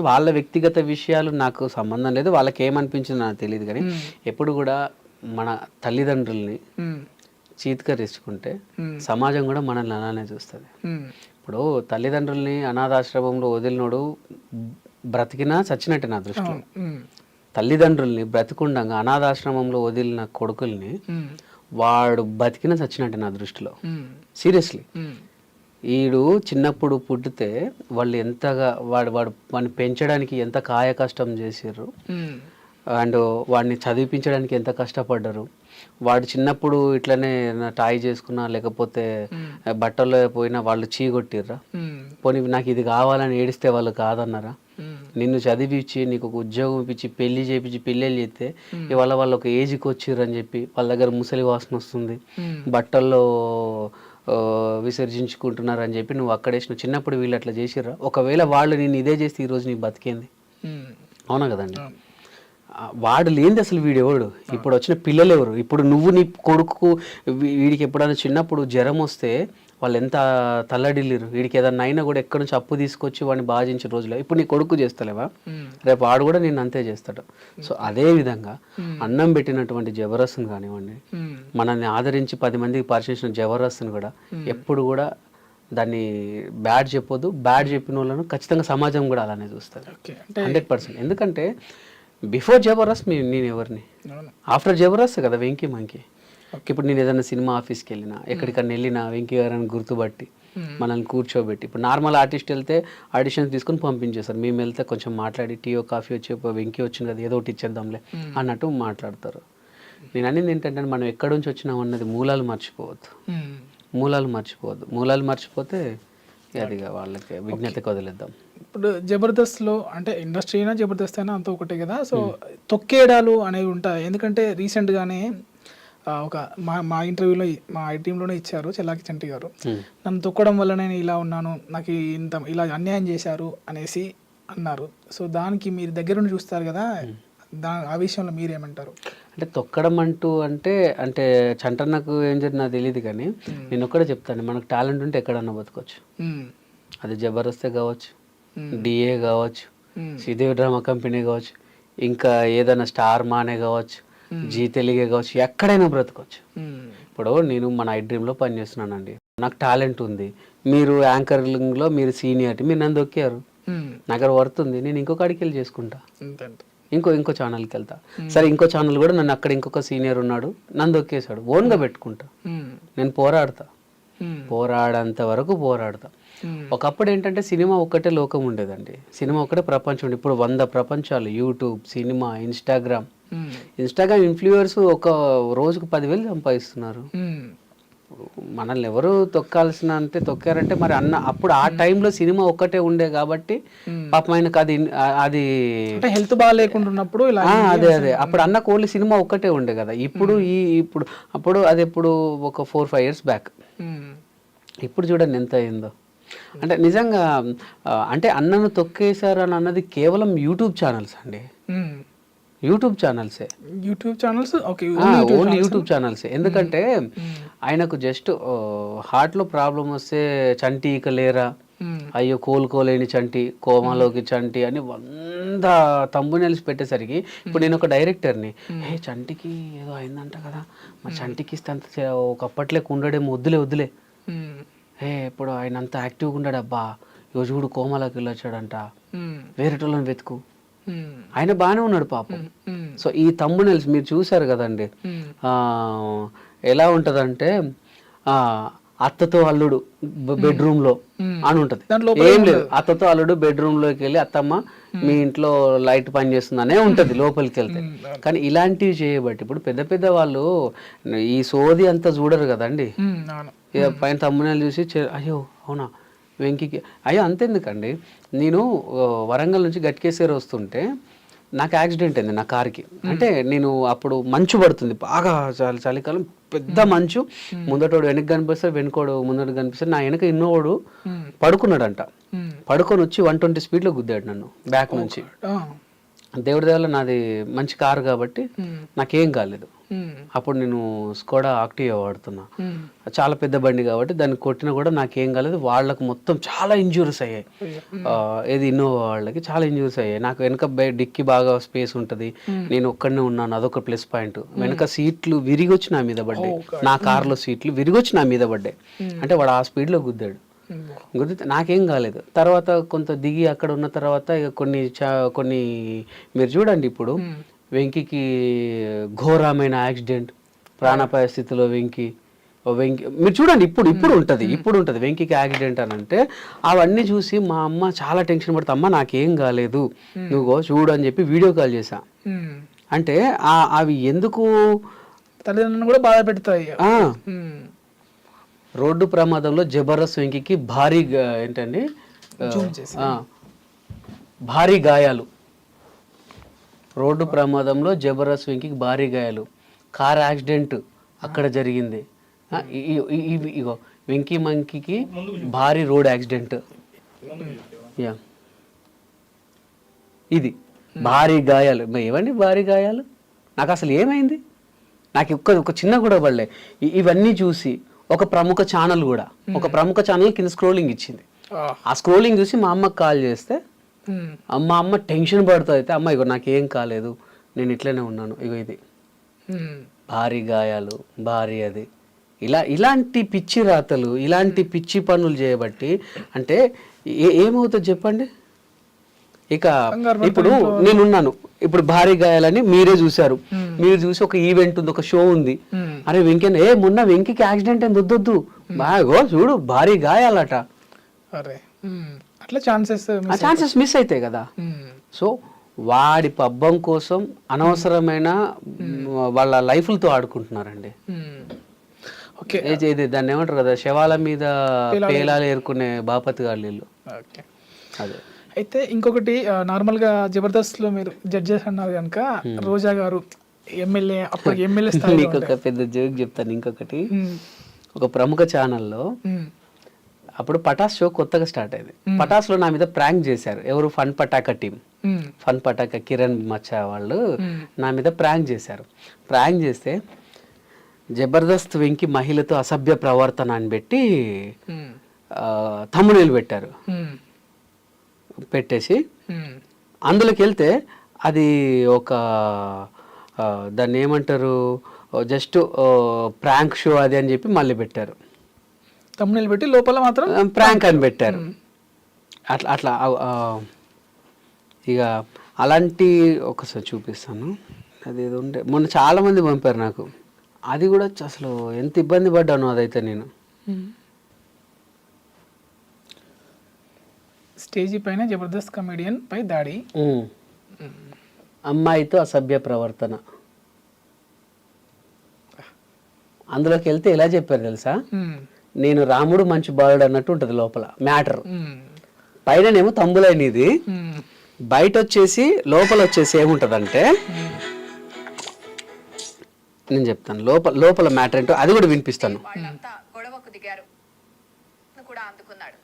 వాళ్ళ వ్యక్తిగత విషయాలు నాకు సంబంధం లేదు. వాళ్ళకి ఏమనిపించిందో నాకు తెలియదు కానీ ఎప్పుడు కూడా మన తల్లిదండ్రుల్ని చీత్కరించుకుంటే సమాజం కూడా మనల్ని అలానే చూస్తుంది. ఇప్పుడు తల్లిదండ్రుల్ని అనాథాశ్రమంలో వదిలినోడు బ్రతికినా చచ్చినట్టు నా దృష్టిలో. తల్లిదండ్రుల్ని బ్రతికుండగా అనాథాశ్రమంలో వదిలిన కొడుకుల్ని వాడు బతికిన చచ్చినట్టు నా దృష్టిలో. సీరియస్లీ. ఈడు చిన్నప్పుడు పుట్టితే వాళ్ళు ఎంతగా వాడు వాడు వాడిని పెంచడానికి ఎంత కాయ కష్టం చేసారు అండ్ వాడిని చదివించడానికి ఎంత కష్టపడ్డారు. వాడు చిన్నప్పుడు ఇట్లనే టాయ్ చేసుకున్నా లేకపోతే బట్టల్లో పోయినా వాళ్ళు చీగొట్టిర్రా పోనీ నాకు ఇది కావాలని ఏడిస్తే వాళ్ళు కాదన్నారా? నిన్ను చదివించి నీకు ఒక ఉద్యోగం ఇప్పించి పెళ్ళి చేపించి పెళ్ళిళ్ళు చేస్తే ఇవాళ వాళ్ళు ఒక ఏజ్కి వచ్చిర్రు అని చెప్పి వాళ్ళ దగ్గర ముసలి వాసన వస్తుంది. బట్టల్లో ఆ, విసర్జించుకుంటున్నారు అని చెప్పి నువ్వు అక్కడేసిన చిన్నప్పుడు వీళ్ళు అట్లా చేసిర్రా? ఒకవేళ వాళ్ళు నేను ఇదే చేస్తే ఈరోజు నీ బతికేంది? అవునా కదండి? వాడు లేనిది అసలు వీడు ఎవడు? ఇప్పుడు వచ్చిన పిల్లలు ఎవరు? ఇప్పుడు నువ్వు నీ కొడుకు వీడికి ఎప్పుడైనా చిన్నప్పుడు జ్వరం వస్తే వాళ్ళు ఎంత తల్లడిల్లిరు వీడికి ఏదన్నా అయినా కూడా ఎక్కడి నుంచి అప్పు తీసుకొచ్చి వాడిని బాధించిన రోజులు. ఇప్పుడు నీ కొడుకు చేస్తలేవా? రేపు వాడు కూడా నేను అంతే చేస్తాడు. సో అదే విధంగా అన్నం పెట్టినటువంటి జబరస్సును కానివ్వండి మనల్ని ఆదరించి పది మందికి పరిచయించిన జబర్దస్త్ని కూడా ఎప్పుడు కూడా దాన్ని బ్యాడ్ చెప్పొద్దు. బ్యాడ్ చెప్పిన వాళ్ళను ఖచ్చితంగా సమాజం కూడా అలానే అంటే హండ్రెడ్ పర్సెంట్. ఎందుకంటే బిఫోర్ జబర్దస్త్ మీ నేను ఎవరిని? ఆఫ్టర్ జబర్దస్త్ కదా వెంకీ మంకి. ఇప్పుడు నేను ఏదైనా సినిమా ఆఫీస్కి వెళ్ళినా ఎక్కడికన్నా వెళ్ళినా వెంకీ గారిని గుర్తుపట్టి మనల్ని కూర్చోబెట్టి ఇప్పుడు నార్మల్ ఆర్టిస్ట్ వెళ్తే ఆడిషన్స్ తీసుకొని పంపించేస్తారు. మేము వెళ్తే కొంచెం మాట్లాడి టీయో కాఫీ వచ్చి "ఓ, వెంకీ వచ్చింది కదా ఏదో ఒకటి ఇచ్చేద్దాంలే అన్నట్టు మాట్లాడతారు. నేను అనేది ఏంటంటే మనం ఎక్కడి నుంచి వచ్చినాం అన్నది మూలాలు మర్చిపోవద్దు. మూలాలు మర్చిపోవద్దు. మూలాలు మర్చిపోతే అది ఇక వాళ్ళకి విజ్ఞతకి వదిలేద్దాం ఇప్పుడు జబర్దస్త్లో అంటే ఇండస్ట్రీ అయినా జబర్దస్త్ అయినా అంత ఒకటే కదా? సో తొక్కేయడాలు అనేవి ఉంటాయి. ఎందుకంటే రీసెంట్గానే ఒక మా మా ఇంటర్వ్యూలో మా టీంలోనే ఇచ్చారు చెల్లాకి చంటి గారు. నన్ను తొక్కడం వల్ల నేను ఇలా ఉన్నాను నాకు ఇంత ఇలా అన్యాయం చేశారు అనేసి అన్నారు. సో దానికి మీరు దగ్గర నుండి చూస్తారు కదా దా ఆ విషయంలో మీరేమంటారు? అంటే తొక్కడం అంటూ అంటే అంటే చంటన్నకు ఏం జరిగింది నాకు తెలియదు కానీ నేను ఒక్కడే చెప్తాను మనకు టాలెంట్ ఉంటే ఎక్కడన్నా బతకొచ్చు. అది జబర్దస్తే కావచ్చు. డిఏ కావచ్చు శ్రీదేవి డ్రామా కంపెనీ కావచ్చు ఇంకా ఏదైనా స్టార్ మానే కావచ్చు జీ తెలుగే కావచ్చు ఎక్కడైనా బ్రతకొచ్చు. ఉమ్, ఇప్పుడు నేను మన ఐ డ్రీమ్లో పనిచేస్తున్నానండి నాకు టాలెంట్ ఉంది. మీరు యాంకరింగ్లో మీరు సీనియారిటీ మీరు నన్ను దొక్కారు. నాకు వర్త్ ఉంది. నేను ఇంకో కాడికి వెళ్ళి చేసుకుంటా. ఇంకో ఇంకో ఛానల్కి వెళ్తా. సరే ఇంకో ఛానల్ కూడా నన్ను అక్కడ ఇంకొక సీనియర్ ఉన్నాడు నన్ను దొక్కేశాడు. ఓన్గా పెట్టుకుంటా. నేను పోరాడతా. పోరాడంత వరకు పోరాడతా. ఒకప్పుడు ఏంటంటే సినిమా ఒక్కటే లోకం ఉండేదండి. సినిమా ఒకటే ప్రపంచం ఇప్పుడు వంద ప్రపంచాలు YouTube cinema Instagram Instagram influencers ఒక రోజుకు పదివేలు సంపాదిస్తున్నారు. ఉమ్, మనల్ని ఎవరు తొక్కాల్సిన అంటే తొక్కారంటే మరి అన్న అప్పుడు ఆ టైంలో సినిమా ఒక్కటే ఉండే కాబట్టి Hmm. పాపం ఆయనకు అది అది అంటే హెల్త్ బాగా లేకుండా ఉన్నప్పుడు ఇలా ఆ, అదే అదే. అప్పుడు అన్న ఓన్లీ సినిమా ఒక్కటే ఉండే కదా. ఇప్పుడు ఈ ఇప్పుడు అప్పుడు అది ఎప్పుడు ఒక ఫోర్ ఫైవ్ ఇయర్స్ బ్యాక్. ఇప్పుడు చూడండి ఎంత అయిందో. అంటే నిజంగా అంటే అన్నను తొక్కేశారు అని అన్నది కేవలం యూట్యూబ్ ఛానల్స్ అండి. YouTube ఛానల్సే. YouTube channels? Okay only YouTube ఛానల్సే? ఎందుకంటే ఆయనకు జస్ట్ హార్ట్లో ప్రాబ్లం వస్తే చంటి ఇక లేరా? అయ్యో కోలుకోలేని చంటి కోమాలోకి చంటి అని వంద తమ్మునెల్స్ పెట్టేసరికి ఇప్పుడు నేను ఒక డైరెక్టర్ని. ఏ చంటికి ఏదో అయిందంట కదా? మా చంటికి ఇస్తే ఒకప్పట్లే ఉండడేమో వద్దులే వద్దులే. ఏ ఇప్పుడు ఆయన అంత యాక్టివ్గా ఇగో చూడు కోమాలోకి వెళ్ళొచ్చాడంట. వేరేటోళ్ళని వెతుకు. ఆయన బాగానే ఉన్నాడు పాపం. సో ఈ తమ్మునెల్స్ మీరు చూశారు కదండి. ఆ, ఎలా ఉంటదంటే ఆ, అత్తతో అల్లుడు బెడ్రూమ్లో అని ఉంటది. ఏం లేదు. అత్తతో అల్లుడు బెడ్రూమ్లోకి వెళ్ళి అత్తమ్మ మీ ఇంట్లో లైట్ పని చేస్తుందనే ఉంటది లోపలికి వెళ్తే. కానీ ఇలాంటివి చేయబట్టి ఇప్పుడు పెద్ద పెద్ద వాళ్ళు ఈ సోది అంతా చూడరు కదండి. పైన తమ్మునేలు చూసి అయ్యో అవునా? వెంకికి. అయ్యో అంతెందుకండి. నేను వరంగల్ నుంచి గట్కేశ్వరి వస్తుంటే నాకు యాక్సిడెంట్ అయింది నా కార్కి. అంటే నేను అప్పుడు మంచు పడుతుంది. బాగా చలి చలికాలం పెద్ద మంచు. ముందటోడు వెనక్కి కనిపిస్తాడు వెనుకోడు ముందట కనిపిస్తాడు. నా వెనక ఇన్నోడు పడుకున్నాడంట. పడుకొని వచ్చి వన్ ట్వంటీ స్పీడ్లో గుద్దాడు నన్ను బ్యాక్ నుంచి. దేవుడి దేవల్ల నాది మంచి కారు కాబట్టి. నాకేం కాలేదు. అప్పుడు నేను స్కోడా ఆక్టివా వాడుతున్నా. చాలా పెద్ద బండి కాబట్టి దాన్ని కొట్టినా కూడా నాకేం కాలేదు. వాళ్ళకు మొత్తం చాలా ఇంజూరీస్ అయ్యాయి. ఏది ఇన్నోవా వాళ్ళకి చాలా ఇంజూరీస్ అయ్యాయి. నాకు వెనక డిక్కి బాగా స్పేస్ ఉంటుంది. నేను ఒక్కడనే ఉన్నాను. అదొక ప్లస్ పాయింట్ వెనక సీట్లు విరిగొచ్చి నా మీద పడ్డాయి. నా కార్లో సీట్లు విరిగొచ్చి నా మీద పడ్డాయి. అంటే వాడు ఆ స్పీడ్లో గుద్దాడు. గుద్దితే నాకేం కాలేదు. తర్వాత కొంత దిగి అక్కడ ఉన్న తర్వాత ఇక కొన్ని చా- కొన్ని మీరు చూడండి ఇప్పుడు వెంకికి ఘోరమైన యాక్సిడెంట్ ప్రాణాపాయ స్థితిలో వెంకి వెంకి మీరు చూడండి ఇప్పుడు ఇప్పుడు ఉంటుంది ఇప్పుడు ఉంటుంది. వెంకికి యాక్సిడెంట్ అని అంటే అవన్నీ చూసి మా అమ్మ చాలా టెన్షన్ పడుతుంది అమ్మ నాకేం కాలేదు నువ్వు చూడు అని చెప్పి వీడియో కాల్ చేశా. ఉమ్. అంటే అవి ఎందుకు తల్లిదండ్రులను కూడా బాధ పెడతాయి. రోడ్డు ప్రమాదంలో జబర్దస్త్ వెంకికి భారీ ఏంటండి? చేసి. భారీ గాయాలు. రోడ్డు ప్రమాదంలో జబర్దస్త్ వెంకికి భారీ గాయాలు. కార్ యాక్సిడెంట్ అక్కడ జరిగింది. ఇగో వెంకీ మంకీకి భారీ రోడ్ యాక్సిడెంట్. యా. ఇది. భారీ గాయాలు. ఏమండి భారీ గాయాలు? నాకు అసలు ఏమైంది? నాకు ఒక్క ఒక చిన్న కూడా పడలే. ఇవన్నీ చూసి ఒక ప్రముఖ ఛానల్ కూడా ఒక ప్రముఖ ఛానల్ కింద స్క్రోలింగ్ ఇచ్చింది. ఆ, స్క్రోలింగ్ చూసి మా అమ్మకి కాల్ చేస్తే అమ్మ అమ్మ టెన్షన్ పడుతుంది అయితే అమ్మ ఇగో నాకేం కాలేదు నేను ఇట్లనే ఉన్నాను ఇగో ఇది. భారీ గాయాలు భారీ అది. ఇలా ఇలాంటి పిచ్చి రాతలు ఇలాంటి పిచ్చి పనులు చేయబట్టి అంటే ఏ- ఏమవుతుంది చెప్పండి? ఇక ఇప్పుడు నేనున్నాను. ఇప్పుడు భారీ గాయాలని మీరే చూశారు. మీరు చూసి ఒక ఈవెంట్ ఉంది ఒక షో ఉంది. అరే వెంకన్న ఏ మొన్న వెంకికి యాక్సిడెంట్ అని వద్దొద్దు బాగో చూడు భారీ గాయాలట. అరే. అట్లా ఛాన్సెస్ ఛాన్సెస్ మిస్ అవుతాయి కదా. సో వాడి పబ్బం కోసం అనవసరమైన వాళ్ళ లైఫ్లతో ఆడుకుంటున్నారండి. ఓకే ఏది ఇది దాన్ని ఏమంటారు కదా శవాల మీద పేలాలు ఏరుకునే బాపతి గారు వీళ్ళు అదే. అయితే ఇంకొకటి ఆ, నార్మల్గా జబర్దస్త్లో మీరు జడ్జెస్ అన్నారు కనుక రోజా గారు ఎమ్మెల్యే అప్పుడు ఎమ్మెల్యే ఒక పెద్ద జోక్ చెప్తాను ఇంకొకటి. ఒక ప్రముఖ ఛానల్లో అప్పుడు పటాస్ షో కొత్తగా స్టార్ట్ అయింది. పటాస్లో నా మీద ప్రాంక్ చేశారు. ఎవరు? Fun Pataka team fun Pataka Kiran మచ్చా వాళ్ళు నా మీద ప్రాంక్ చేశారు. ప్రాంక్ చేస్తే జబర్దస్త్ వెంకి మహిళతో అసభ్య ప్రవర్తన అని పెట్టి తమ్ముడేలు పెట్టారు. పెట్టేసి అందులోకి వెళ్తే అది ఒక దాన్ని ఏమంటారు? జస్ట్ ప్రాంక్ షో అది అని చెప్పి మళ్ళీ పెట్టారు. తమ్ముళ్ళు పెట్టి లోపల మాత్రం ప్రాంక్ అని పెట్టారు. అట్లా అట్లా ఇక అలాంటి ఒకసారి చూపిస్తాను. అది ఏదో ఉండే. మొన్న చాలా మంది పంపారు నాకు. అది కూడా అసలు ఎంత ఇబ్బంది పడ్డాను అదైతే నేను. స్టేజీ పైన జబర్దస్త్ కమెడియన్ పై దాడి. అమ్మాయితో అసభ్య ప్రవర్తన. అందులోకి వెళ్తే ఎలా చెప్పారు తెలుసా? నేను రాముడు మంచి బాలుడు అన్నట్టు ఉంటుంది లోపల మ్యాటర్. పైననేమో తమ్ములైన ఇది బయట వచ్చేసి లోపల వచ్చేసి ఏముంటదంటే. నేను చెప్తాను లోపల లోపల మ్యాటర్ ఏంటో అది కూడా వినిపిస్తాను. వాళ్ళంతా గొడవకు దిగారు. కూడా అందుకున్నాడు.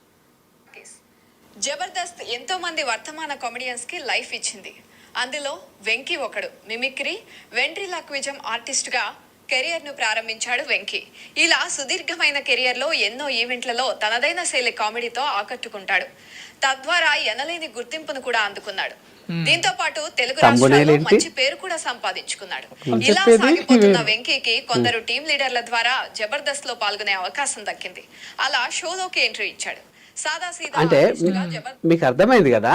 కేస్. జబర్దస్త్ ఎంతో మంది వర్తమాన కామెడియన్స్కి లైఫ్ ఇచ్చింది. అందులో వెంకీ ఒకడు మిమిక్రీ వెంట్రిలాక్విజం ఆర్టిస్ట్గా కెరియర్ను ప్రారంభించాడు వెంకీ. ఇలా సుదీర్ఘమైన కెరియర్లో ఎన్నో ఈవెంట్లలో తనదైన శైలి కామెడీతో ఆకట్టుకుంటాడు. తద్వారా ఎనలేని గుర్తింపును కూడా అందుకున్నాడు. దీంతో పాటు తెలుగు రాష్ట్రాల్లో? మంచి పేరు కూడా సంపాదించుకున్నాడు. ఇలా సాగిపోతున్న వెంకీకి కొందరు టీం లీడర్ల ద్వారా జబర్దస్త్లో పాల్గొనే అవకాశం దక్కింది. అలా షోలోకి ఎంట్రీ ఇచ్చాడు. అంటే మీకు అర్థమైంది కదా.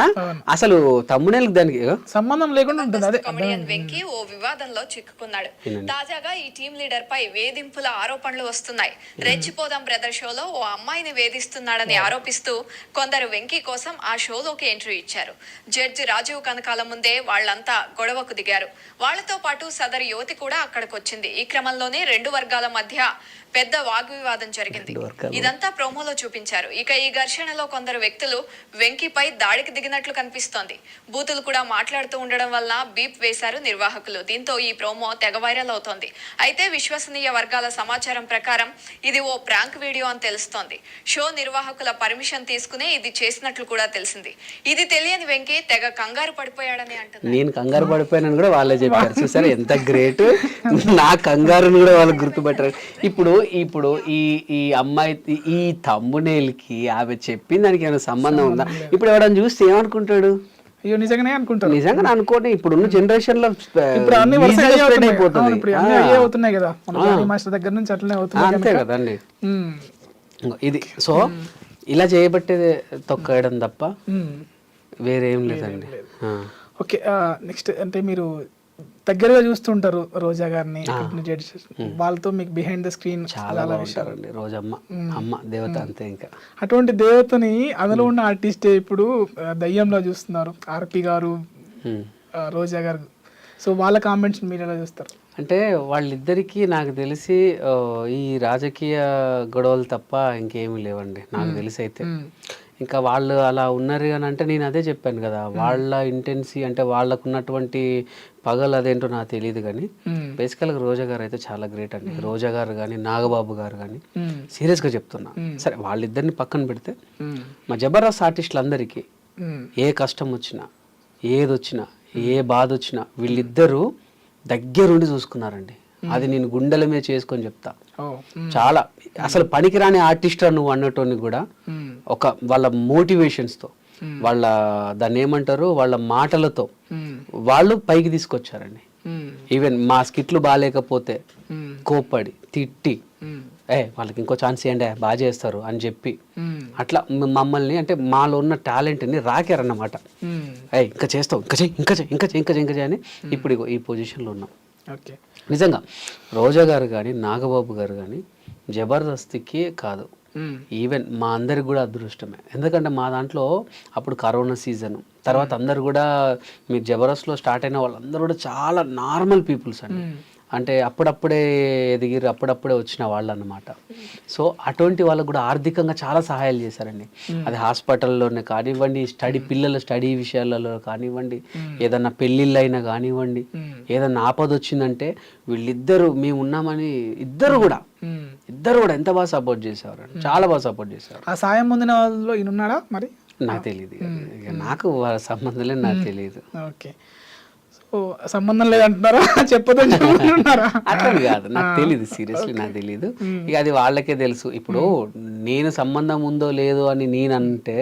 అసలు తమ్మునేలకు దానికి సంబంధం లేకుండా ఉంటుంది అదే కమెడియన్ వెంకీ ఓ వివాదంలో చిక్కుకున్నాడు. తాజాగా ఈ టీం లీడర్ పై వేధింపుల ఆరోపణలు వస్తున్నాయి. రెచ్చిపోదాం బ్రదర్ షోలో ఓ అమ్మాయిని వేధిస్తున్నాడని ఆరోపిస్తూ కొందరు వెంకీ కోసం ఆ షోలోకి ఎంట్రీ ఇచ్చారు. జడ్జి రాజీవ్ కనకాల ముందే వాళ్ళంతా గొడవకు దిగారు. వాళ్ళతో పాటు సదరు యువతి కూడా అక్కడికి వచ్చింది ఈ క్రమంలోనే రెండు వర్గాల మధ్య పెద్ద వాగ్వివాదం జరిగింది. ఇదంతా ప్రోమోలో చూపించారు. ఇక ఈ ఘర్షణలో కొందరు వ్యక్తులు వెంకీపై దాడికి దిగినట్లు కనిపిస్తోంది. బూతులు కూడా మాట్లాడుతూ ఉండడం వల్ల బీప్ వేశారు నిర్వాహకులు. దీంతో ఈ ప్రోమో తెగ వైరల్ అవుతోంది. అయితే విశ్వసనీయ వర్గాల సమాచారం ప్రకారం ఇది ఓ ప్రాంక్ వీడియో అని తెలుస్తోంది. షో నిర్వాహకుల పర్మిషన్ తీసుకునే ఇది చేసినట్లు కూడా తెలిసింది. ఇది తెలియని వెంకీ తెగ కంగారు పడిపోయాడని అంటున్నారు. నేను కంగారు పడిపోయానని కూడా వాళ్ళే చెప్పారు. చూసారా ఎంత గ్రేట్? నా కంగారుని కూడా వాళ్ళు గుర్తుపట్టారు. ఇప్పుడు ఇప్పుడు ఈ ఈ అమ్మాయి ఈ తమ్మునేల్కి ఆమె చెప్పింది దానికి ఏమైనా సంబంధం ఉందా? ఇప్పుడు ఎవడని చూస్తే ఏమనుకుంటాడు? అయ్యో నిజంగానే అనుకుంటారు. నిజంగా అనుకోండి. ఇప్పుడున్న జనరేషన్లో ఇప్పుడు అన్ని ఇప్పుడు అన్ని అయ్యే అవుతున్నాయి కదా. మాస్టర్ దగ్గర నుంచి అట్లనే అవుతున్నాయి అంతే. కదండి. ఇది. సో ఇలా చేయబట్టే తొక్కడం తప్ప. వేరేం లేదండి. ఓకే నెక్స్ట్ అంటే మీరు దగ్గరగా చూస్తుంటారు రోజా గారిని వాళ్ళతో మీకు బిహైండ్ ద స్క్రీన్ చాలా బాగుంటారండి. రోజమ్మ అమ్మ దేవత అంతే ఇంకా. అటువంటి దేవతని అందులో ఉన్న ఆర్టిస్టే ఇప్పుడు దయ్యంలో చూస్తున్నారు. ఆర్పి గారు రోజా గారు. సో వాళ్ళ కామెంట్స్ మీరు ఎలా చూస్తారు? అంటే వాళ్ళిద్దరికీ నాకు తెలిసి ఈ రాజకీయ గొడవలు తప్ప ఇంకేమీ లేవండి. నాకు తెలిసి అయితే ఇంకా వాళ్ళు అలా ఉన్నారు అని అంటే నేను అదే చెప్పాను కదా వాళ్ళ ఇంటెన్సీ అంటే వాళ్ళకు ఉన్నటువంటి పగలు అదేంటో నాకు తెలియదు కానీ. బేసికల్గా రోజా గారు అయితే చాలా గ్రేట్ అండి రోజా గారు కానీ నాగబాబు గారు కానీ. సీరియస్గా చెప్తున్నా సరే వాళ్ళిద్దరిని పక్కన పెడితే. మా జబర్దస్త్ ఆర్టిస్టులందరికీ. ఏ కష్టం వచ్చినా ఏది వచ్చినా ఏ బాధ వచ్చినా వీళ్ళిద్దరూ దగ్గరుండి చూసుకున్నారండి అది నేను గుండెల మీద చేసుకొని చెప్తా. చాలా అసలు పనికిరాని ఆర్టిస్ట్ నువ్వు అన్నటోని కూడా. ఒక వాళ్ళ మోటివేషన్స్తో వాళ్ళ దాన్ని ఏమంటారు వాళ్ళ మాటలతో. వాళ్ళు పైకి తీసుకొచ్చారండి. ఈవెన్ మా స్కిట్లు బాగాలేకపోతే. కోప్పడి తిట్టి. ఏ వాళ్ళకి ఇంకో ఛాన్స్ ఇవ్వండి బాగా చేస్తారు అని చెప్పి. అట్లా మమ్మల్ని అంటే మాలో ఉన్న టాలెంట్ని రాకారన్నమాట. ఏయ్ ఇంకా చేస్తావు ఇంకా చెయ్యి ఇంకా చెయ్యి ఇంకా చెయ్యి ఇంకా చెయ్యి ఇంకా అని ఇప్పుడు ఈ పొజిషన్లో ఉన్నాం నిజంగా రోజా గారు కానీ నాగబాబు గారు కానీ జబర్దస్తికి కాదు. ఈవెన్ మా అందరికి కూడా అదృష్టమే. ఎందుకంటే మా దాంట్లో అప్పుడు కరోనా సీజన్. తర్వాత అందరు కూడా మీరు జబర్దస్త్లో స్టార్ట్ అయిన వాళ్ళందరూ కూడా చాలా నార్మల్ పీపుల్స్ అండి. అంటే అప్పుడప్పుడే ఎదిగిరు అప్పుడప్పుడే వచ్చిన వాళ్ళు అన్నమాట సో అటువంటి వాళ్ళకు కూడా ఆర్థికంగా చాలా సహాయాలు చేశారండి. అది హాస్పిటల్లోనే కానివ్వండి స్టడీ పిల్లల స్టడీ విషయాలలో కానివ్వండి ఏదన్నా పెళ్ళిళ్ళు అయినా కానివ్వండి ఏదన్నా ఆపద వచ్చిందంటే వీళ్ళిద్దరూ మేము ఉన్నామని ఇద్దరు కూడా. ఇద్దరు కూడా ఎంత బాగా సపోర్ట్ చేసేవారు? చాలా బాగా సపోర్ట్ చేసేవారు. ఆ సాయం పొందిన ఉన్నాడా మరి? నాకు తెలియదు నాకు వాళ్ళ సంబంధం లేదు నాకు తెలియదు ఓకే. సో సంబంధం లేదంటున్నారా చెప్పదని అట్లా కాదు. నాకు తెలియదు సీరియస్లీ నాకు తెలియదు ఇక అది వాళ్ళకే తెలుసు. ఇప్పుడు నేను సంబంధం ఉందో లేదో అని నేను అంటే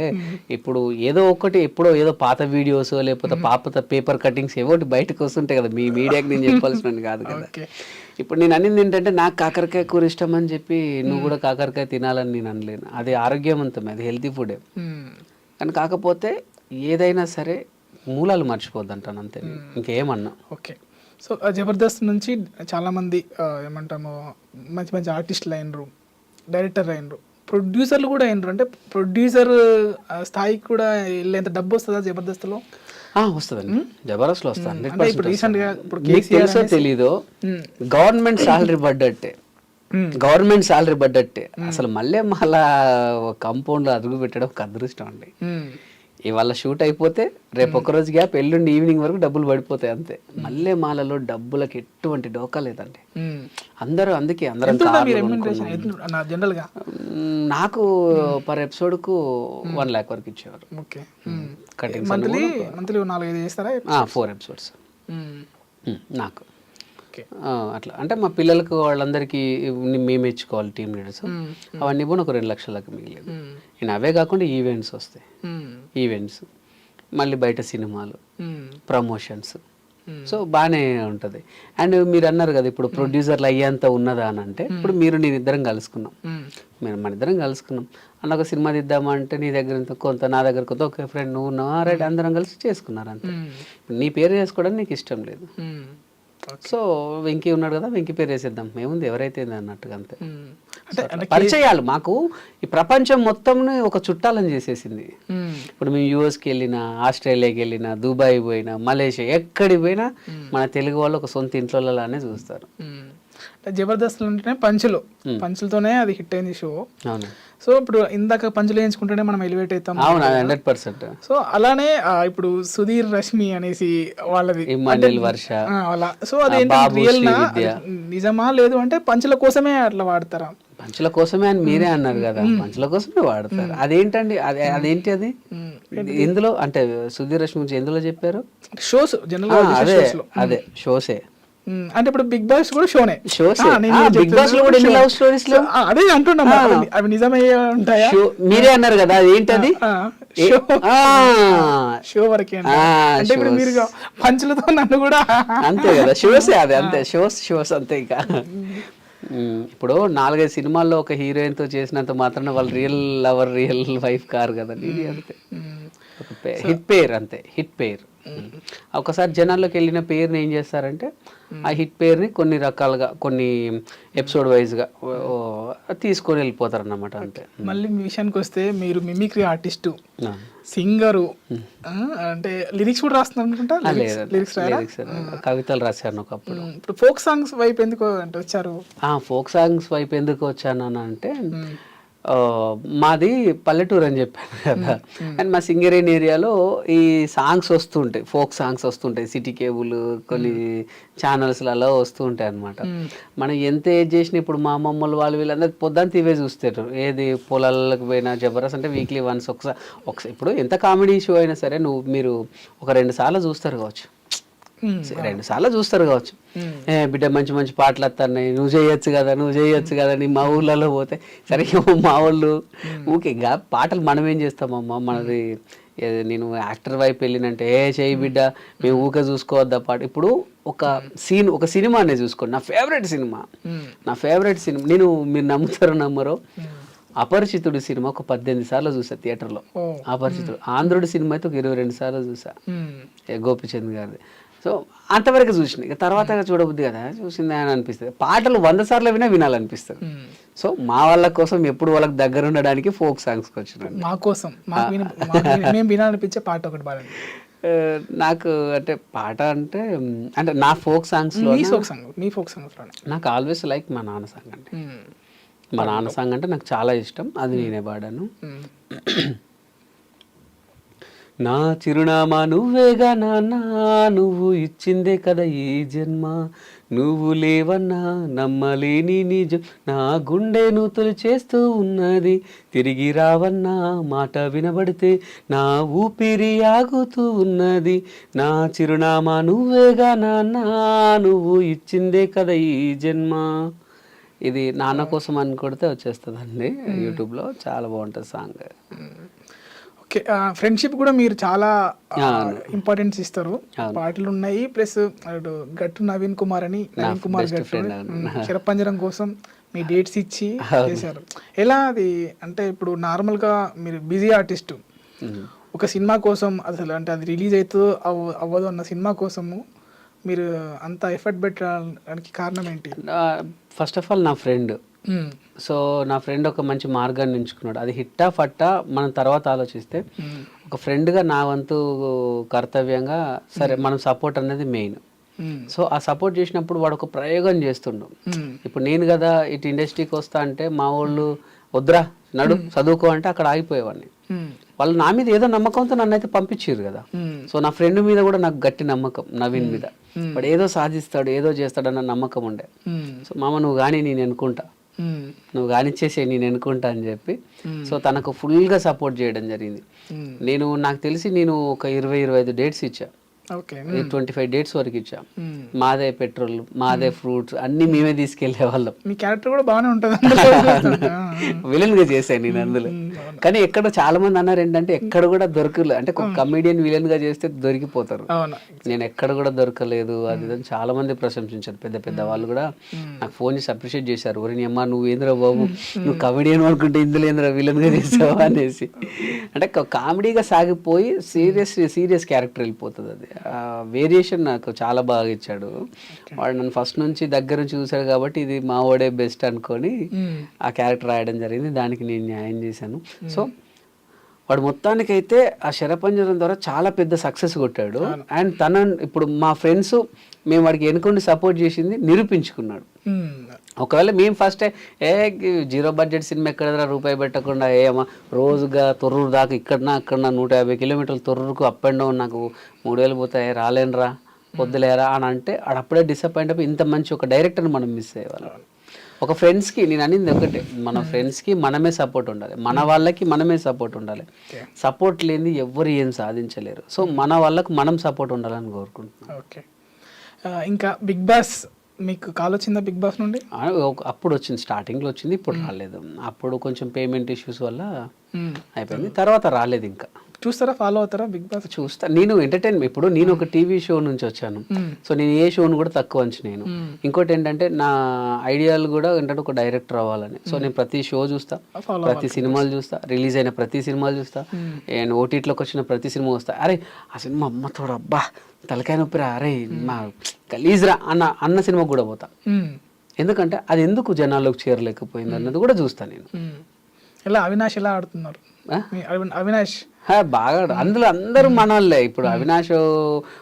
ఇప్పుడు ఏదో ఒకటి ఎప్పుడో ఏదో పాత వీడియోస్ లేకపోతే పాత పేపర్ కటింగ్స్ ఏవో ఒకటి బయటకు వస్తుంటాయి కదా. మీ మీడియాకి నేను చెప్పాల్సిన కాదు కదా. ఇప్పుడు నేను అనింది ఏంటంటే నాకు కాకరకాయ కూర ఇష్టం అని చెప్పి నువ్వు కూడా కాకరకాయ తినాలని నేను అనలేను. అది ఆరోగ్యవంతమే అది హెల్తీ ఫుడే. కానీ కాకపోతే ఏదైనా సరే మూలాలు మర్చిపోద్దంటాను అంతే. నేను. ఇంకేమన్నా? ఓకే. సో జబర్దస్త్ నుంచి చాలామంది ఏమంటాము మంచి మంచి ఆర్టిస్టులు అయినరు డైరెక్టర్ అయినరు ప్రొడ్యూసర్లు కూడా అయినరు. అంటే ప్రొడ్యూసర్ స్థాయికి కూడా వెళ్ళేంత డబ్బు వస్తుందా జబర్దస్త్లో? వస్తుందండి. జబర్దస్త్లో వస్తుంది ఇప్పుడు రీసెంట్గా ఇప్పుడు తెలీదో గవర్నమెంట్ శాలరీ పడ్డట్టే. గవర్నమెంట్ శాలరీ పడ్డట్టే. అసలు మళ్ళీ మళ్ళా కంపౌండ్లో అదుగు పెట్టడం ఒక అదృష్టం అండి. ఇవాళ షూట్ అయిపోతే రేపు ఒక రోజు గ్యాప్ ఎల్లుండి ఈవినింగ్ వరకు డబ్బులు పడిపోతాయి అంతే. మళ్ళీ మాలలో డబ్బులకి ఎటువంటి డోకా లేదండి. మ్మ్. అందరూ అందుకే అందరం జనరల్గా? మ్, నాకు పర్ ఎపిసోడ్కు వన్ ల్యాక్ వరకు ఇచ్చేవారు. Four episodes. నాకు. అట్లా. అంటే మా పిల్లలకు వాళ్ళందరికీ మేము ఇచ్చుకోవాలి టీమ్ లీడర్స్. అవన్నీ కూడా ఒక రెండు లక్షలకు మిగిలేదు. నేను అవే కాకుండా ఈవెంట్స్ వస్తాయి. ఈవెంట్స్. మళ్ళీ బయట సినిమాలు. ప్రమోషన్స్. సో బాగానే ఉంటుంది. అండ్ మీరు అన్నారు కదా ఇప్పుడు ప్రొడ్యూసర్లు అయ్యేంత ఉన్నదా అని అంటే ఇప్పుడు మీరు నేను ఇద్దరం కలుసుకున్నాం. మ్మ్. మన ఇద్దరం కలుసుకున్నాం. అన్న ఒక సినిమా తీద్దామా అంటే నీ దగ్గర ఇంత కొంత నా దగ్గర కొంత ఒక ఫ్రెండ్ నువ్వు ఉన్నావా. రైట్ అందరం కలిసి చేసుకున్నారు అంతే. నీ పేరు చేసుకోవడం నీకు ఇష్టం లేదు. సో వెంకీ ఉన్నాడు కదా వెంకీ పేరు వేసేద్దాం. మేముంది ఎవరైతే అన్నట్టుగా అంతే. అంటే పరిచయాలు మాకు ఈ ప్రపంచం మొత్తం ఒక చుట్టాలని చేసేసింది. మ్మ్. ఇప్పుడు మేము యూఎస్కి వెళ్ళినా ఆస్ట్రేలియాకి వెళ్ళినా దుబాయ్ పోయినా మలేషియా ఎక్కడికి పోయినా మన తెలుగు వాళ్ళు ఒక సొంత ఇంట్లో లానే చూస్తారు. అంటే జబర్దస్త్ అంటేనే పంచులు పంచులతోనే అది హిట్ అయింది షో. సో ఇప్పుడు ఇందాక పంచులు వేయించుకుంటేనే మనం ఎలివేట్ అవుతాం. Hundred percent. సో అలానే ఇప్పుడు సుధీర్ రష్మి అనేసి వాళ్ళది. అలా. సో అది రియల్ నిజమా లేదు అంటే పంచుల కోసమే అట్లా వాడతారా? పంచుల కోసమే అని మీరే అన్నారు కదా. పంచుల కోసమే వాడతారు. అదేంటండి? అదే అదేంటి అది? ఇందులో అంటే సుధీర్ రష్మి గురించి ఎందులో చెప్పారు? షోస్ జనరల్ అదే షోస్లో అదే షోసే. అంటే ఇప్పుడు బిగ్ బాస్ కూడా షోనే. బిగ్ బాస్లో కూడా? లవ్ స్టోరీస్లో? అదే అంటున్నా. అవి- నిజమయ్యే ఉంటాయా? మీరే అన్నారు కదా అది షో. వరకే అంట. ఇప్పుడు మీరు పంచులతో నన్ను కూడా అంతే కదా షోసే అది అంతే. షోస్ షోస్ అంతే ఇక. ఇప్పుడు నాలుగైదు సినిమాల్లో ఒక హీరోయిన్తో చేసినంత మాత్రాన వాళ్ళు రియల్ లవర్ రియల్ వైఫ్ కారు కదా ఇది అంతే. హిట్ పేర్ అంతే హిట్ పేర్ ఒకసారి జనాల్లోకి వెళ్ళిన పేరుని ఏం చేస్తారంటే ఆ హిట్ పేరుని కొన్ని రకాలుగా కొన్ని ఎపిసోడ్ వైజ్గా తీసుకొని వెళ్ళిపోతారు అన్నమాట అంతే. మళ్ళీ మీ విషయానికి వస్తే మీరు మిమిక్రీ ఆర్టిస్టు. సింగరు అంటే లిరిక్స్ కూడా రాస్తున్నారు అనుకుంటా? లిరిక్స్ లిరిక్స్ కవితలు రాశాను ఒకప్పుడు. ఇప్పుడు ఫోక్ సాంగ్స్ వైపు ఎందుకు అంటే వచ్చారు? ఆ ఫోక్ సాంగ్స్ వైపు ఎందుకు వచ్చాను అంటే మాది పల్లెటూరు అని చెప్పాను కదా. అండ్ మా సింగరేన్ ఏరియాలో ఈ సాంగ్స్ వస్తుంటాయి ఫోక్ సాంగ్స్ వస్తుంటాయి సిటీ కేబుల్ కొన్ని ఛానల్స్లలో వస్తూ ఉంటాయి అనమాట మనం ఎంత ఏజ్ చేసినా ఇప్పుడు మా అమ్మమ్మలు వాళ్ళు వీళ్ళందరూ పొద్దున్న ఇవే చూస్తారు. ఏది పొలాలకు పోయినా జబర్దస్త్ అంటే వీక్లీ వన్స్ ఒకసారి ఒకసారి ఇప్పుడు ఎంత కామెడీ షో అయినా సరే నువ్వు మీరు ఒక రెండు సార్లు చూస్తారు కావచ్చు. రెండు సార్లు చూస్తారు కావచ్చు. ఏ బిడ్డ మంచి మంచి పాటలు వస్తున్నాయి నువ్వు చేయొచ్చు కదా నువ్వు చేయొచ్చు కదా నీ మా ఊళ్ళలో పోతే సరే మా వాళ్ళు ఊకే ఇంకా పాటలు మనం ఏం చేస్తామమ్మా మనది నేను యాక్టర్ వైపు వెళ్ళినంటే ఏ చేయి బిడ్డ మేము ఊకే చూసుకోవద్దా పాట? ఇప్పుడు ఒక సీన్ ఒక సినిమానే చూసుకోండి. నా ఫేవరెట్ సినిమా. నా ఫేవరెట్ సినిమా. నేను మీరు నమ్ముతారో నమ్మరో అపరిచితుడు సినిమా ఒక పద్దెనిమిది సార్లు చూసా థియేటర్లో. అపరిచితుడు. ఆంధ్రుడి సినిమా అయితే ఒక ఇరవై రెండు సార్లు చూసా. గోపిచంద్ గారిది. సో అంతవరకు చూసిన ఇక తర్వాత చూడబుద్ది కదా చూసింది అని అనిపిస్తుంది. పాటలు వంద సార్లు వినా వినాలనిపిస్తుంది. సో మా వాళ్ళ కోసం ఎప్పుడు వాళ్ళకి దగ్గర ఉండడానికి ఫోక్ సాంగ్స్కి వచ్చినాను. మా కోసం. మేము వినాలనిపించే పాట ఒకటి ఆ, నాకు అంటే పాట అంటే అంటే నా ఫోక్ సాంగ్స్లో మీ ఫోక్ సాంగ్ మీ ఫోక్ సాంగ్స్ నాకు ఆల్వేస్ లైక్ మా నాన్న సాంగ్ అంటే. మా నాన్న సాంగ్ అంటే నాకు చాలా ఇష్టం. అది నేనే పాడాను. నా చిరునామా నువ్వేగా నాన్న నువ్వు ఇచ్చిందే కదా ఈ జన్మ. నువ్వు లేవన్నా నమ్మలేని నిజం. నా గుండెను తొలిచేస్తూ ఉన్నది. తిరిగి రావన్నా మాట వినబడితే నా ఊపిరి ఆగుతూ ఉన్నది. నా చిరునామా నువ్వేగా నాన్న నువ్వు ఇచ్చిందే కదా ఈ జన్మ. ఇది నాన్న కోసం అని కొడితే వచ్చేస్తుందండి యూట్యూబ్లో. చాలా బాగుంటుంది సాంగ్. ఓకే ఫ్రెండ్షిప్ కూడా మీరు చాలా ఇంపార్టెన్స్ ఇస్తారు. పాటలు ఉన్నాయి ప్లస్ అటు గట్టు నవీన్ కుమార్ అని నవీన్ కుమార్ గట్టు. క్షీరపంజరం కోసం మీ డేట్స్ ఇచ్చి చేశారు. ఎలా అది? అంటే ఇప్పుడు నార్మల్గా మీరు బిజీ ఆర్టిస్ట్ ఒక సినిమా కోసం అసలు అంటే అది రిలీజ్ అవుతుందో అవ్వ- అవ్వదు అన్న సినిమా కోసము మీరు అంత ఎఫర్ట్ పెట్టడానికి కారణం ఏంటి? ఫస్ట్ ఆఫ్ ఆల్ నా ఫ్రెండ్ సో నా ఫ్రెండ్ ఒక మంచి మార్గాన్ని ఎంచుకున్నాడు. అది హిట్టా ఫట్టా మనం తర్వాత ఆలోచిస్తే ఒక ఫ్రెండ్గా నా వంతు కర్తవ్యంగా సరే మనం సపోర్ట్ అనేది మెయిన్. సో ఆ సపోర్ట్ చేసినప్పుడు వాడు ఒక ప్రయోగం చేస్తుండు. ఇప్పుడు నేను కదా ఇటు ఇండస్ట్రీకి వస్తా అంటే మా వాళ్ళు వద్దురా నడు చదువుకో అంటే అక్కడ ఆగిపోయేవాడిని. వాళ్ళు నా మీద ఏదో నమ్మకంతో నన్ను అయితే పంపించారు కదా. సో నా ఫ్రెండ్ మీద కూడా నాకు గట్టి నమ్మకం నవీన్ మీద. వాడు ఏదో సాధిస్తాడు ఏదో చేస్తాడు అన్న నమ్మకం ఉండే. సో మామ నువ్వు కానీ నేను అనుకుంటా. నువ్వు కానిచ్చేసే నేను ఎన్నుకుంటా అని చెప్పి. సో తనకు ఫుల్గా సపోర్ట్ చేయడం జరిగింది. నేను నాకు తెలిసి నేను ఒక ఇరవై ఇరవై ఐదు డేట్స్ ఇచ్చా. ట్వంటీ ఫైవ్ డేట్స్ వరకు ఇచ్చా. మాదే పెట్రోల్ మాదే ఫ్రూట్స్ అన్ని మేమే తీసుకెళ్ళే వాళ్ళం మీ క్యారెక్టర్ కూడా బాగానే ఉంటుంది విలన్గా చేశాను నేను అందులో. కానీ ఎక్కడ చాలా మంది అన్నారు ఏంటంటే ఎక్కడ కూడా దొరకలేదు అంటే ఒక కమెడియన్ విలన్గా చేస్తే దొరికిపోతారు. నేను ఎక్కడ కూడా దొరకలేదు అది చాలా మంది ప్రశంసించారు. పెద్ద పెద్ద వాళ్ళు కూడా నాకు ఫోన్ చేసి అప్రిషియేట్ చేశారు. ఒరే నీ అమ్మ నువ్వు ఏంద్రా బాబు? నువ్వు కమెడియన్ అనుకుంటే ఇందులో ఏంద్రా విలన్గా చేసావా? అనేసి. అంటే కామెడీగా సాగిపోయి సీరియస్ సీరియస్ క్యారెక్టర్ వెళ్ళిపోతుంది అది. వేరియేషన్ నాకు చాలా బాగా ఇచ్చాడు. వాడు నన్ను ఫస్ట్ నుంచి దగ్గర నుంచి చూశాడు కాబట్టి ఇది మా వాడే బెస్ట్ అనుకొని ఉమ్, ఆ క్యారెక్టర్ రాయడం జరిగింది. దానికి నేను న్యాయం చేశాను. సో వాడు మొత్తానికైతే ఆ శరపంజరం ద్వారా చాలా పెద్ద సక్సెస్ కొట్టాడు. అండ్ తన ఇప్పుడు మా ఫ్రెండ్స్ మేము వాడికి ఎన్నుకొని సపోర్ట్ చేసింది నిరూపించుకున్నాడు. ఒకవేళ మేము first a zero budget cinema ఎక్కడ రూపాయి పెట్టకుండా ఏమో రోజుగా తొర్రూరు దాకా ఇక్కడనా అక్కడనా నూట యాభై కిలోమీటర్లు తొర్రూరుకు అప్ అండ్ డౌన్ నాకు మూడు వేలు పోతాయి రాలేనురా వద్దులేరా అని అంటే అప్పుడే డిసప్పాయింట్ అయిపోయి ఇంత మంచి ఒక డైరెక్టర్ని మనం మిస్ అయ్యేవాళ్ళం. ఒక ఫ్రెండ్స్కి నేను అనింది ఒకటే మన ఫ్రెండ్స్కి మనమే సపోర్ట్ ఉండాలి. మన వాళ్ళకి మనమే సపోర్ట్ ఉండాలి. సపోర్ట్ లేనిది ఎవ్వరు ఏం సాధించలేరు. సో మన వాళ్ళకు మనం సపోర్ట్ ఉండాలని కోరుకుంటున్నాను ఓకే ఇంకా బిగ్ బాస్ మీకు కాల్ వచ్చిందా బిగ్ బాస్ నుండి? అప్పుడు వచ్చింది స్టార్టింగ్లో వచ్చింది ఇప్పుడు రాలేదు. అప్పుడు కొంచెం పేమెంట్ ఇష్యూస్ వల్ల. అయిపోయింది. తర్వాత రాలేదు ఇంకా. చూస్తారా? ఫాలో అవుతారా? బిగ్ బాస్ చూస్తా. నేను ఎంటర్టైన్మెంట్ ఇప్పుడు నేను ఒక టీవీ షో నుంచి వచ్చాను. సో నేను ఏ షోను కూడా తక్కువ అంచు నేను. ఇంకోటి ఏంటంటే నా ఐడియాలు కూడా ఏంటంటే ఒక డైరెక్టర్ అవ్వాలని. సో నేను ప్రతి షో చూస్తా. ప్రతి సినిమాలు చూస్తా. రిలీజ్ అయిన ప్రతి సినిమాలు చూస్తా. అండ్ ఓటీటీలోకి వచ్చిన ప్రతి సినిమా వస్తా అరే ఆ సినిమా అమ్మతోడు అబ్బా తలకాయ నొప్పిరా అరే మా గలీజ్రా అన్న అన్న సినిమా కూడా పోతా. ఎందుకంటే అది ఎందుకు జనాల్లోకి చేరలేకపోయింది అన్నది కూడా చూస్తా నేను. ఎలా అవినాష్ ఎలా ఆడుతున్నారు? అవినాష్ బాగా అందులో అందరూ మనోళ్ళే. ఇప్పుడు అవినాష్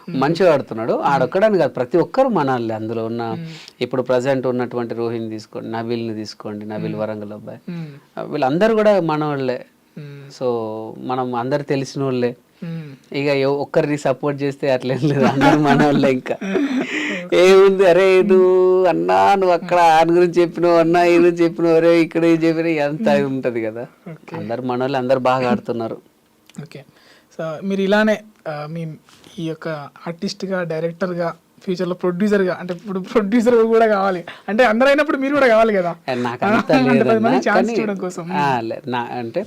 మంచిగా ఆడుతున్నాడు. ఆడొక్కడని కాదు ప్రతి ఒక్కరు మనోళ్ళే అందులో ఉన్న ఇప్పుడు ప్రజెంట్ ఉన్నటువంటి రోహిణి తీసుకోండి నవీల్ని తీసుకోండి నవీల్ వరంగల్ అబ్బాయి. వీళ్ళందరూ కూడా మనోళ్ళే. సో మనం అందరు తెలిసిన వాళ్ళే. ఇక ఒక్కరిని సపోర్ట్ చేస్తే అట్లేం లేదు. అందరు మనోళ్ళే ఇంకా. ఏముంది? అరే నువ్వు అన్నా నువ్వు అక్కడ ఆయన గురించి చెప్పినావు అన్నా ఈ గురించి చెప్పినావు అరే ఇక్కడ ఇది చెప్పిన ఎంత ఉంటది కదా? అందరు మనోళ్ళు అందరు బాగా ఆడుతున్నారు. ఓకే. సో మీరు ఇలానే మీ ఈ యొక్క ఆర్టిస్ట్గా డైరెక్టర్గా ఫ్యూచర్లో ప్రొడ్యూసర్గా అంటే ఇప్పుడు ప్రొడ్యూసర్ కూడా కావాలి. అంటే అందరూ అయినప్పుడు మీరు కూడా కావాలి కదా. కోసం. నా అంటే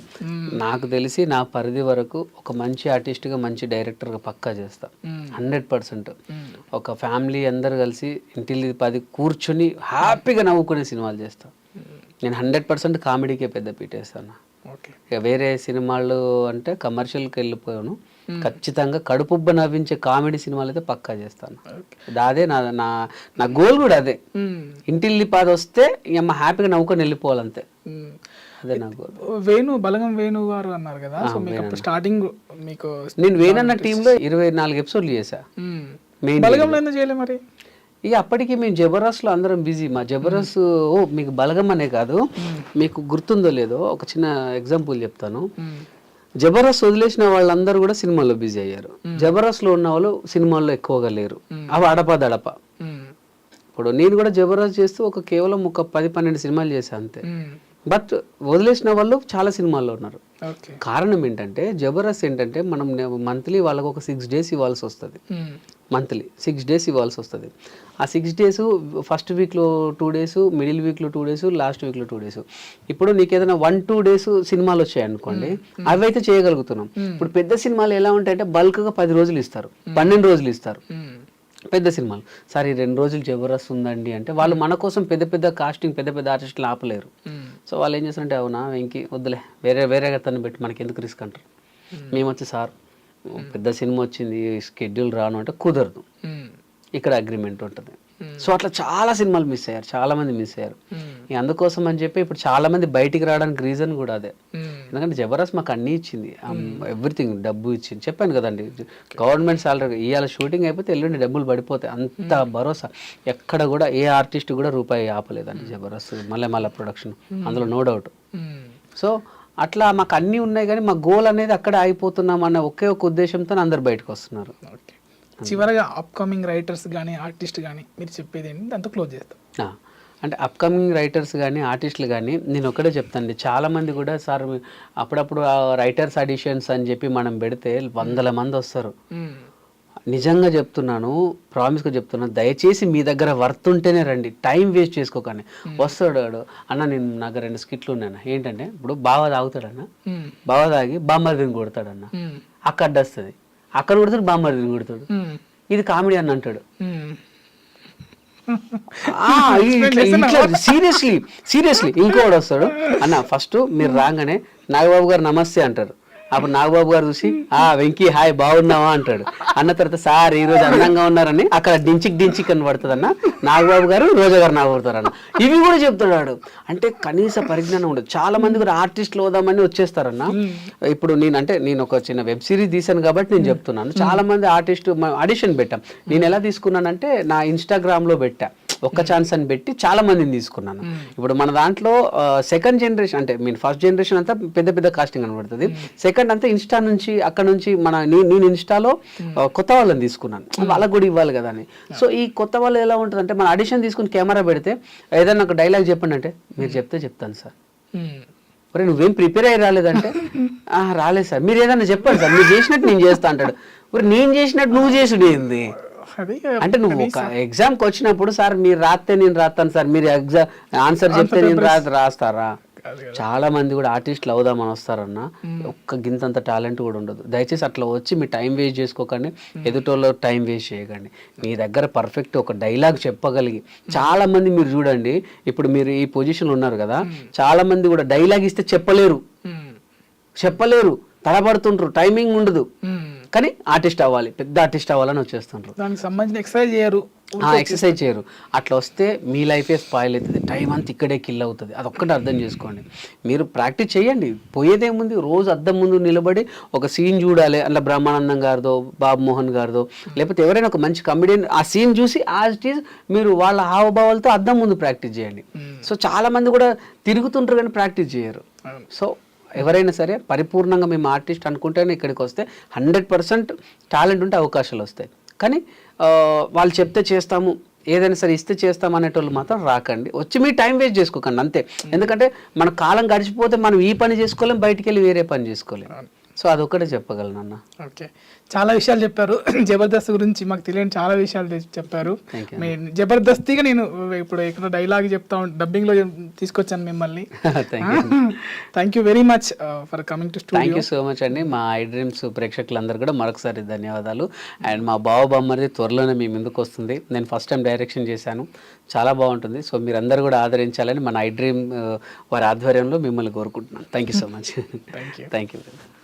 నాకు తెలిసి నా పరిధి వరకు ఒక మంచి ఆర్టిస్ట్గా మంచి డైరెక్టర్గా పక్కా చేస్తా. Hundred percent. ఒక ఫ్యామిలీ అందరు కలిసి ఇంటిల్లి పది కూర్చొని హ్యాపీగా నవ్వుకునే సినిమాలు చేస్తా. నేను హండ్రెడ్ పర్సెంట్ కామెడీకే పెద్ద పీటేస్తాను. ఇక వేరే సినిమాలు అంటే కమర్షియల్కి వెళ్ళిపోయాను. ఖచ్చితంగా కడుపుబ్బ నవ్వించే కామెడీ సినిమాలు అయితే పక్కా చేస్తాను. అదే నా నా నా గోల్ కూడా అదే. ఇంటిల్లి పాద వస్తే ఇక హ్యాపీగా నవ్వుకొని వెళ్ళిపోవాలంతే. అదే నా గోల్. వేణు బలగం వేణు గారు అన్నారు కదా. సో మీకు అప్పుడు స్టార్టింగ్ మీకు నేను వేనన్న టీంలో ఇరవై నాలుగు ఎపిసోడ్లు చేశా. బలగంలో ఎందుకు చేయలే మరి? ఇక అప్పటికి మేము జబర్దస్త్లో అందరం బిజీ. మా జబర్దస్త్ ఓ మీకు బలగం అనే కాదు మీకు గుర్తుందో లేదో ఒక చిన్న ఎగ్జాంపుల్ చెప్తాను. జబర్దస్త్ వదిలేసిన వాళ్ళందరూ కూడా సినిమాల్లో బిజీ అయ్యారు. జబర్దస్త్లో ఉన్న వాళ్ళు సినిమాల్లో ఎక్కువగా లేరు. అవి అడప దడప మ్మ్. ఇప్పుడు నేను కూడా జబర్దస్త్ చేస్తూ ఒక కేవలం ఒక పది పన్నెండు సినిమాలు చేశాను అంతే. బట్ వదిలేసిన వాళ్ళు చాలా సినిమాల్లో ఉన్నారు. కారణం ఏంటంటే జబర్దస్త్ ఏంటంటే మనం మంత్లీ వాళ్ళకు ఒక సిక్స్ డేస్ ఇవ్వాల్సి వస్తుంది. మంత్లీ సిక్స్ డేస్ ఇవ్వాల్సి వస్తుంది. ఆ సిక్స్ డేస్ ఫస్ట్ వీక్లో టూ డేస్ మిడిల్ వీక్లో టూ డేస్ లాస్ట్ వీక్లో టూ డేస్ ఇప్పుడు నీకు ఏదైనా వన్ టూ డేస్ సినిమాలు వచ్చాయి అనుకోండి అవి అయితే చేయగలుగుతున్నాం ఇప్పుడు పెద్ద సినిమాలు ఎలా ఉంటాయంటే బల్క్గా పది రోజులు ఇస్తారు. పన్నెండు రోజులు ఇస్తారు. పెద్ద సినిమాలు. సరే ఈ రెండు రోజులు జబర్దస్త్ ఉందండి అంటే వాళ్ళు మన కోసం పెద్ద పెద్ద కాస్టింగ్ పెద్ద పెద్ద ఆర్టిస్టులు ఆపలేరు. సో వాళ్ళు ఏం చేస్తారంటే అవునా వెంకి వద్దులే వేరే వేరే తను పెట్టి మనకి ఎందుకు రిస్క్ అంటారు? మేము. వచ్చి సార్ పెద్ద సినిమా వచ్చింది స్కెడ్యూల్ రాను అంటే కుదరదు. ఇక్కడ అగ్రిమెంట్ ఉంటుంది. సో అట్లా చాలా సినిమాలు మిస్ అయ్యారు చాలా మంది మిస్ అయ్యారు. అందుకోసం అని చెప్పి ఇప్పుడు చాలా మంది బయటికి రావడానికి రీజన్ కూడా అదే. ఎందుకంటే జబర్దస్త్ మాకు అన్నీ ఇచ్చింది. ఎవ్రీథింగ్ డబ్బు ఇచ్చింది. చెప్పాను కదండి గవర్నమెంట్ సాలరీ ఇవాళ షూటింగ్ అయిపోతే ఎల్లుండి డబ్బులు పడిపోతాయి. అంత భరోసా. ఎక్కడ కూడా ఏ ఆర్టిస్ట్ కూడా రూపాయి ఆపలేదండి జబర్దస్త్ మళ్ళీ మళ్ళీ ప్రొడక్షన్ అందులో నో డౌట్. సో అట్లా మాకు అన్నీ ఉన్నాయి కానీ మా గోల్ అనేది అక్కడే ఆగిపోతున్నాం అన్న ఒకే ఒక ఉద్దేశంతో అందరు బయటకు వస్తున్నారు. ఓకే. చివరగా అప్కమింగ్ రైటర్స్ కానీ ఆర్టిస్ట్ కానీ మీరు చెప్పేది ఏంటి? దాంతో క్లోజ్ చేస్తాం అంటే అప్కమింగ్ రైటర్స్ కానీ ఆర్టిస్టులు కానీ నేను ఒకటే చెప్తానండి. చాలా మంది కూడా సార్ అప్పుడప్పుడు రైటర్స్ ఆడిషన్స్ అని చెప్పి మనం పెడితే వందల మంది వస్తారు. నిజంగా చెప్తున్నాను ప్రామిస్గా చెప్తున్నాను దయచేసి మీ దగ్గర వర్త్ ఉంటేనే రండి. టైం వేస్ట్ చేసుకోకండి. వస్తాడు అన్న నేను నాకు రెండు స్కిట్లు ఉన్నాయన్న. ఏంటంటే ఇప్పుడు బావ తాగుతాడన్న. బావ తాగి బామ్మర్దిని కొడతాడన్న. అక్కడ అడ్డొస్తుంది. అక్కడ కొడతాడు బామ్మర్దిని కొడతాడు. ఇది కామెడీ అని అంటాడు. సీరియస్లీ సీరియస్లీ ఇంకోటి వస్తాడు. అన్న ఫస్ట్ మీరు రాగానే నాగబాబు గారు నమస్తే అంటారు. అప్పుడు నాగబాబు గారు చూసి ఆ వెంకీ హాయ్ బాగున్నావా? అంటాడు. అన్న తర్వాత సార్ ఈ రోజు అందంగా ఉన్నారని అక్కడ డించిక్ డించిక్ అని పడుతుంది అన్న నాగబాబు గారు రోజా గారు నాగబడతారు అన్న ఇవి కూడా చెప్తున్నాడు. అంటే కనీస పరిజ్ఞానం ఉండదు. చాలా మంది కూడా ఆర్టిస్టులు అవుదామని వచ్చేస్తారన్న. ఇప్పుడు నేను అంటే నేను ఒక చిన్న వెబ్ సిరీస్ తీసాను కాబట్టి నేను చెప్తున్నాను. చాలా మంది ఆర్టిస్ట్ ఆడిషన్ పెట్టాం. నేను ఎలా తీసుకున్నానంటే నా ఇన్స్టాగ్రామ్లో పెట్టా. ఒక్క ఛాన్స్ అని పెట్టి చాలా మందిని తీసుకున్నాను. ఇప్పుడు మన దాంట్లో సెకండ్ జనరేషన్ అంటే మీన్ ఫస్ట్ జనరేషన్ అంతా పెద్ద పెద్ద కాస్టింగ్ కనబడుతుంది. సెకండ్ అంతా ఇన్స్టా నుంచి అక్కడ నుంచి మన నేను ఇన్స్టాలో కొత్త వాళ్ళని తీసుకున్నాను. వాళ్ళకి కూడా ఇవ్వాలి కదా అని. సో ఈ కొత్త వాళ్ళు ఎలా ఉంటుంది అంటే మన ఆడిషన్ తీసుకుని కెమెరా పెడితే ఏదైనా ఒక డైలాగ్ చెప్పండి అంటే మీరు చెప్తే చెప్తాను సార్. ఉమ్. ఒరే నువ్వేం ప్రిపేర్ అయ్యి రాలేదంటే? "ఆ, రాలేదు సార్. మీరు ఏదైనా చెప్పండి సార్. మీరు చేసినట్టు నేను చేస్తా అంటాడు. ఒరే నేను చేసినట్టు నువ్వు చేసుడు ఏంది? అంటే నువ్వు ఒక ఎగ్జామ్కి వచ్చినప్పుడు సార్ మీరు రాస్తే నేను రాస్తాను సార్. మీరు ఎగ్జామ్ ఆన్సర్ చెప్తే నేను రా రాస్తారా? చాలా మంది కూడా ఆర్టిస్టులు అవుదామని వస్తారన్న. ఒక్క గింతంత టాలెంట్ కూడా ఉండదు. దయచేసి అట్లా వచ్చి మీ టైం వేస్ట్ చేసుకోకండి. ఎదుటోళ్ళ టైం వేస్ట్ చేయకండి. మీ దగ్గర పర్ఫెక్ట్ ఒక డైలాగ్ చెప్పగలిగి చాలా మంది మీరు చూడండి ఇప్పుడు మీరు ఈ పొజిషన్ ఉన్నారు కదా చాలా మంది కూడా డైలాగ్ ఇస్తే చెప్పలేరు. చెప్పలేరు. తడబడుతుంటారు. టైమింగ్ ఉండదు. కానీ ఆర్టిస్ట్ అవ్వాలి పెద్ద ఆర్టిస్ట్ అవ్వాలని వచ్చేస్తుంటారు దానికి సంబంధించిన ఎక్సర్సైజ్ చేయరు ఎక్సర్సైజ్ చేయరు. అట్లా వస్తే మీ లైఫే స్పాయిల్ అవుతుంది టైం అంతా ఇక్కడే కిల్ అవుతుంది. అదొక్కటి అర్థం చేసుకోండి. మీరు ప్రాక్టీస్ చేయండి పోయేదేముంది రోజు అద్దం ముందు నిలబడి ఒక సీన్ చూడాలి. అలా బ్రహ్మానందం గారిదో బాబు మోహన్ గారిదో లేకపోతే ఎవరైనా ఒక మంచి కమెడియన్ ఆ సీన్ చూసి యాజ్ ఇట్ ఈజ్ మీరు వాళ్ళ హావభావాలతో అద్దం ముందు ప్రాక్టీస్ చేయండి. సో చాలా మంది కూడా తిరుగుతుంటారు కానీ ప్రాక్టీస్ చేయరు. సో ఎవరైనా సరే పరిపూర్ణంగా మేము ఆర్టిస్ట్ అనుకుంటేనే ఇక్కడికి వస్తే హండ్రెడ్ పర్సెంట్ టాలెంట్ ఉంటే అవకాశాలు వస్తాయి. కానీ వాళ్ళు చెప్తే చేస్తాము ఏదైనా సరే ఇస్తే చేస్తాం అనేటోళ్ళు మాత్రం రాకండి. వచ్చి మీ టైం వేస్ట్ చేసుకోకండి అంతే. ఎందుకంటే మన కాలం గడిచిపోతే మనం ఈ పని చేసుకోలేం బయటికి వెళ్ళి వేరే పని చేసుకోలేం. సో అదొక్కటే చెప్పగలను అన్న. ఓకే. చాలా విషయాలు చెప్పారు. జబర్దస్త్ గురించి మాకు తెలియని చాలా విషయాలు చెప్పారు. జబర్దస్తిగా నేను ఇప్పుడు ఇక్కడ డైలాగ్ చెప్తా డబ్బింగ్లో తీసుకొచ్చాను మిమ్మల్ని. Thank you thank you very much for coming to thank you so much అండి. మా ఐ డ్రీమ్స్ ప్రేక్షకులందరూ కూడా మరొకసారి ధన్యవాదాలు. అండ్ మా బావ బామ్మరిది త్వరలోనే మీ ముందుకు వస్తుంది. నేను ఫస్ట్ టైం డైరెక్షన్ చేశాను. చాలా బాగుంటుంది. సో మీరందరూ కూడా ఆదరించాలని మన ఐ డ్రీమ్ వారి ఆధ్వర్యంలో మిమ్మల్ని కోరుకుంటున్నాను. Thank you so much Thank you. Thank you